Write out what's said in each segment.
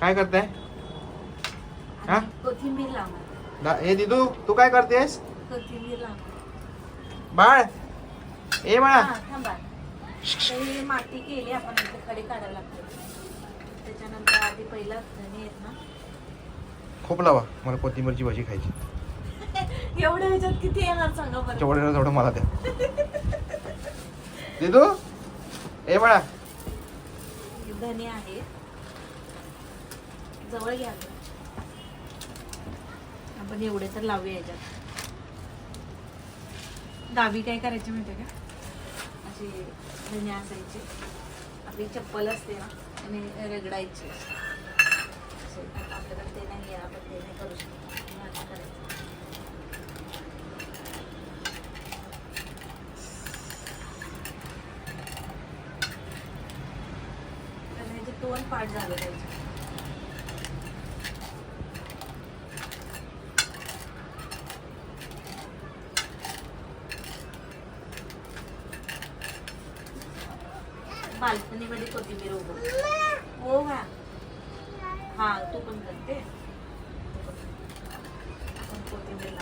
काय करताय? हा? कोथिंबीर लावणार. दा- हे दिदू तू काय करतेस? कोथिंबीर लावणार. बाळ? ए बाळा. हा, थांबा तर ही माती केली आपण इथे खडे काढायला लागते त्याच्यानंतर आधी पहिला धने आहेत ना. खूप लावा मला कोथिंबीरची भाजी खायची. एवढ्या ह्याच्यात किती येणार सांगा बरं. तेवढं तेवढं मला द्या. दिदू? ए बाळा. हे धने आहेत. जवळ घ्या आपण एवढे तर लावूया याच्यात. गावी काय करायची माहिती का? असे धने असायचे. आपली चप्पल असते ना आणि रगडायची. आपल्याला आपल्याकडे ते नाही आपण ते नाही करू शकतो. मग करायचं. तर दोन पार्ट झाले पाहिजे बाल्कनीमध्ये कोथिंबीर उभं हो का? हा तू पण करते. कोथिंबीर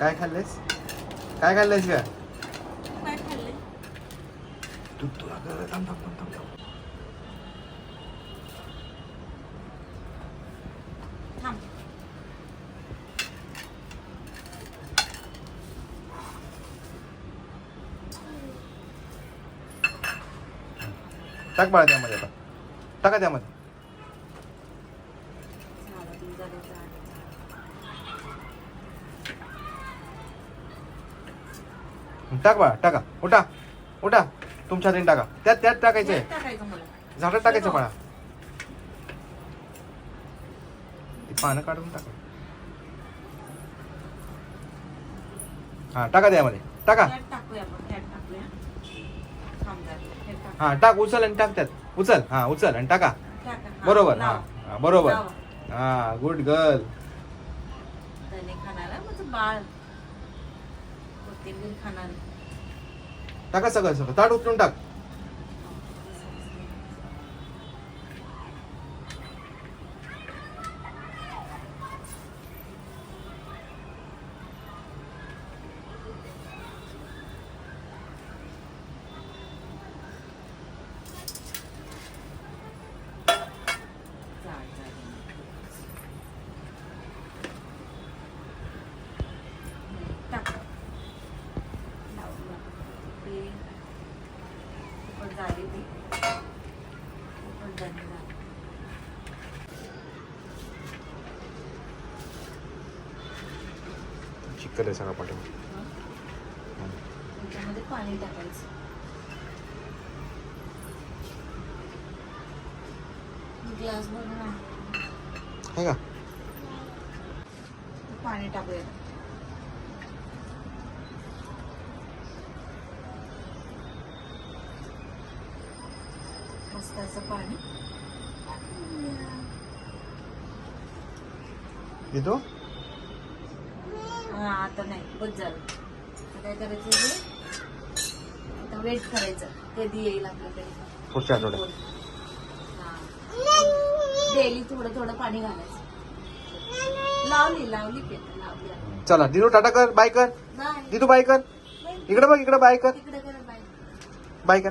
काय खाल्लेस? काय खाल्लेस का तू काय खाल्ले? तू तुला थांब थांब थांब थांब. थांब. टाक बाळा त्यामध्ये आता. टाका त्यामध्ये. टाक बाळा टाका. उठा उठा. तुमच्या हाताने टाका. त्यात त्यात टाकायचं आहे. झाडात टाकायचं बाळा. ती पानं काढून टाका. हा टाका त्यामध्ये. टाका त्यात टाकूया आपण त्यात टाकूया थांब जरा, त्यात टाक. हा टाक उचल आणि टाक त्यात उचल हा उचल आणि टाका टाका. हा, बरोबर हा लाव. हा, बरोबर लाव. हा गुड गर्ल धने खाणार आहे माझं बाळ कोथिंबीर खाणार टाका सगळं सगळं ताट उचलून टाक जाड, जाड. हम्म, टाक. लाव, लाव. ते ती. चिकल आहे सगळा पाठीमागे. हं? त्याच्यामध्ये पाणी टाकायचं ग्लास भरून. आहे का पाणी टाकूया असं पाणी. येतो हा आता नाही बस झालं आता काय करायचं हे? आता वेट करायचं. कधी येईल आपल्याकडे? पुढच्या आठवड्यात. डेली थोडं थोडं पाणी घालायचं. लावली लावली पेट लावली. आता. चला दिदू टाटा कर बाय कर. नाही दिदू बाय कर. इकडे बघ इकडे बाय कर. तिकडे कर बाय. बाय कर.